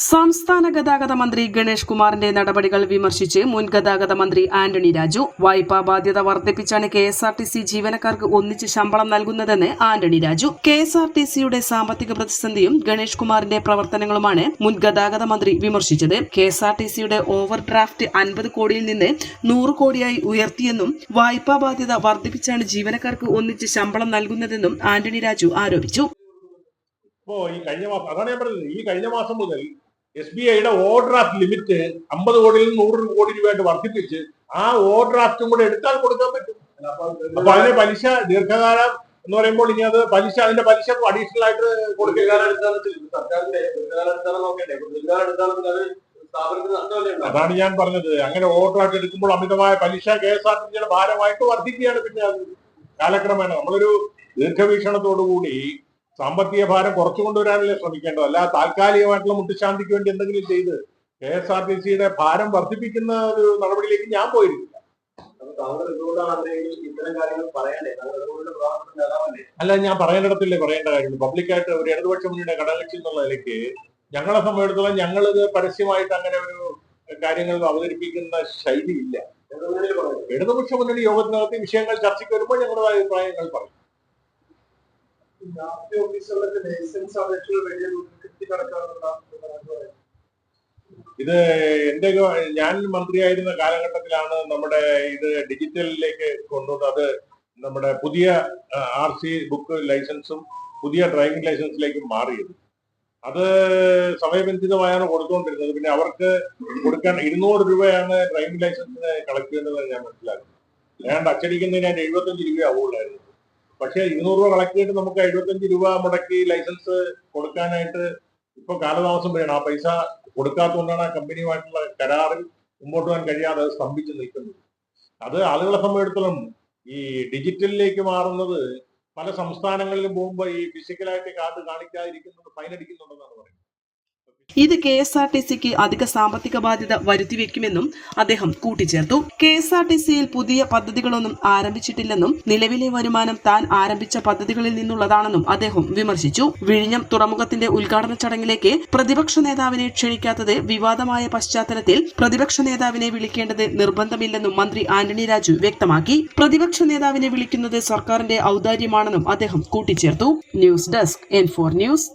സംസ്ഥാന ഗതാഗത മന്ത്രി ഗണേഷ് കുമാറിന്റെ നടപടികൾ വിമർശിച്ച് മുൻ ഗതാഗത മന്ത്രി ആന്റണി രാജു വായ്പാ ബാധ്യത വർദ്ധിപ്പിച്ചാണ് K S R T C ജീവനക്കാർക്ക് ഒന്നിച്ച് ശമ്പളം നൽകുന്നതെന്ന് Antony Raju. K S R T സിയുടെ സാമ്പത്തിക പ്രതിസന്ധിയും ഗണേഷ് കുമാറിന്റെ പ്രവർത്തനങ്ങളുമാണ് മുൻ ഗതാഗത മന്ത്രി വിമർശിച്ചത്. കെ എസ് ആർ ടി സിയുടെ ഓവർ ഡ്രാഫ്റ്റ് അൻപത് കോടിയിൽ നിന്ന് നൂറ് കോടിയായി ഉയർത്തിയെന്നും വായ്പാ ബാധ്യത വർദ്ധിപ്പിച്ചാണ് ജീവനക്കാർക്ക് ഒന്നിച്ച് ശമ്പളം നൽകുന്നതെന്നും ആന്റണി രാജു ആരോപിച്ചു. ഇപ്പോ ഈ കഴിഞ്ഞ മാസം അതാണ് ഞാൻ പറഞ്ഞത്. ഈ കഴിഞ്ഞ മാസം മുതൽ എസ് ബി ഐയുടെ ഓവർഡ്രാഫ്റ്റ് ലിമിറ്റ് അമ്പത് കോടിയിൽ നിന്ന് നൂറ് കോടി രൂപയായിട്ട് വർദ്ധിപ്പിച്ച് ആ ഓവർഡ്രാഫ്റ്റും കൂടെ എടുത്താൽ കൊടുക്കാൻ പറ്റും. അപ്പൊ അതിന് പലിശ ദീർഘകാലം എന്ന് പറയുമ്പോൾ ഇനി അത് പലിശ അതിന്റെ പലിശ അഡീഷണൽ ആയിട്ട് കൊടുക്കുക അതാണ് ഞാൻ പറഞ്ഞത്. അങ്ങനെ ഓവർഡ്രാഫ്റ്റ് എടുക്കുമ്പോൾ അമിതമായ പലിശ കെ എസ് ആർ ടി സിയുടെ ഭാരമായിട്ട് വർദ്ധിക്കുകയാണ് പിന്നെ കാലക്രമേണ നമ്മളൊരു ദീർഘവീക്ഷണത്തോടു കൂടി സാമ്പത്തിക ഭാരം കുറച്ചു കൊണ്ടുവരാനല്ലേ ശ്രമിക്കേണ്ടത്? അല്ല താൽക്കാലികമായിട്ടുള്ള മുട്ടുശാന്തിക്ക് വേണ്ടി എന്തെങ്കിലും ചെയ്ത് കെ എസ് ആർ ടി സിയുടെ ഭാരം വർദ്ധിപ്പിക്കുന്ന ഒരു നടപടിയിലേക്ക് ഞാൻ പോയിരിക്കില്ല അല്ല ഞാൻ പറയേണ്ടിടത്തില്ലേ പറയേണ്ട കാര്യങ്ങൾ പബ്ലിക്കായിട്ട് ഒരു ഇടതുപക്ഷ മുന്നണിയുടെ ഘടകകക്ഷി എന്നുള്ള നിലയ്ക്ക് ഞങ്ങളെ സംബന്ധിച്ചിടത്തോളം ഞങ്ങളിത് പരസ്യമായിട്ട് അങ്ങനെ ഒരു കാര്യങ്ങൾ അവതരിപ്പിക്കുന്ന ശൈലി ഇല്ല ഇടതുപക്ഷ മുന്നണി യോഗത്തിനകത്ത് വിഷയങ്ങൾ ചർച്ചയ്ക്ക് വരുമ്പോൾ ഞങ്ങളുടെ അഭിപ്രായങ്ങൾ പറയും. ഇത് എന്റെ ഞാൻ മന്ത്രിയായിരുന്ന കാലഘട്ടത്തിലാണ് നമ്മുടെ ഇത് ഡിജിറ്റലിലേക്ക് കൊണ്ടുവന്നത്. അത് നമ്മുടെ പുതിയ ആർ സി ബുക്ക് ലൈസൻസും പുതിയ ഡ്രൈവിംഗ് ലൈസൻസിലേക്കും മാറിയത്. അത് സമയബന്ധിതമായാണ് കൊടുത്തുകൊണ്ടിരുന്നത്. പിന്നെ അവർക്ക് കൊടുക്കാൻ ഇരുന്നൂറ് രൂപയാണ് ഡ്രൈവിംഗ് ലൈസൻസിന് കളക്ട് ചെയ്യുന്നത് ഞാൻ മനസ്സിലാക്കുന്നത് അല്ലാണ്ട് അച്ചടിക്കുന്നതിന് ഞാൻ എഴുപത്തഞ്ച് രൂപ ആവുള്ളായിരുന്നു പക്ഷേ ഇരുന്നൂറ് രൂപ കളക്ട് ചെയ്തിട്ട് നമുക്ക് എഴുപത്തഞ്ച് രൂപ മുടക്കി ലൈസൻസ് കൊടുക്കാനായിട്ട് ഇപ്പൊ കാലതാമസം വേണം ആ പൈസ കൊടുക്കാത്തതുകൊണ്ടാണ് ആ കമ്പനിയുമായിട്ടുള്ള കരാറിൽ മുമ്പോട്ട് പോകാൻ കഴിയാതെ സ്തംഭിച്ച് നിൽക്കുന്നത്. അത് ആളുകളെ സംബന്ധിച്ചിടത്തോളം ഈ ഡിജിറ്റലിലേക്ക് മാറുന്നത് പല സംസ്ഥാനങ്ങളിലും പോകുമ്പോൾ ഈ ഫിസിക്കലായിട്ട് കാർഡ് കാണിക്കാതിരിക്കുന്നത് ഫൈൻ അടിക്കുന്നുണ്ടെന്നാണ് പറയുന്നത്. ഇത് കെ എസ് ആർ ടി സിക്ക് അധിക സാമ്പത്തിക ബാധ്യത വരുത്തിവെക്കുമെന്നും അദ്ദേഹം കൂട്ടിച്ചേർത്തു. കെ എസ് ആർ ടി സിയിൽ പുതിയ പദ്ധതികളൊന്നും ആരംഭിച്ചിട്ടില്ലെന്നും നിലവിലെ വരുമാനം താൻ ആരംഭിച്ച പദ്ധതികളിൽ നിന്നുള്ളതാണെന്നും അദ്ദേഹം വിമർശിച്ചു. വിഴിഞ്ഞം തുറമുഖത്തിന്റെ ഉദ്ഘാടന ചടങ്ങിലേക്ക് പ്രതിപക്ഷ നേതാവിനെ ക്ഷണിക്കാത്തത് വിവാദമായ പശ്ചാത്തലത്തിൽ പ്രതിപക്ഷ നേതാവിനെ വിളിക്കേണ്ടത് നിർബന്ധമില്ലെന്നും മന്ത്രി ആന്റണി രാജു വ്യക്തമാക്കി. പ്രതിപക്ഷ നേതാവിനെ വിളിക്കുന്നത് സർക്കാരിന്റെ ഔദാര്യമാണെന്നും അദ്ദേഹം കൂട്ടിച്ചേർത്തു. News desk N four news.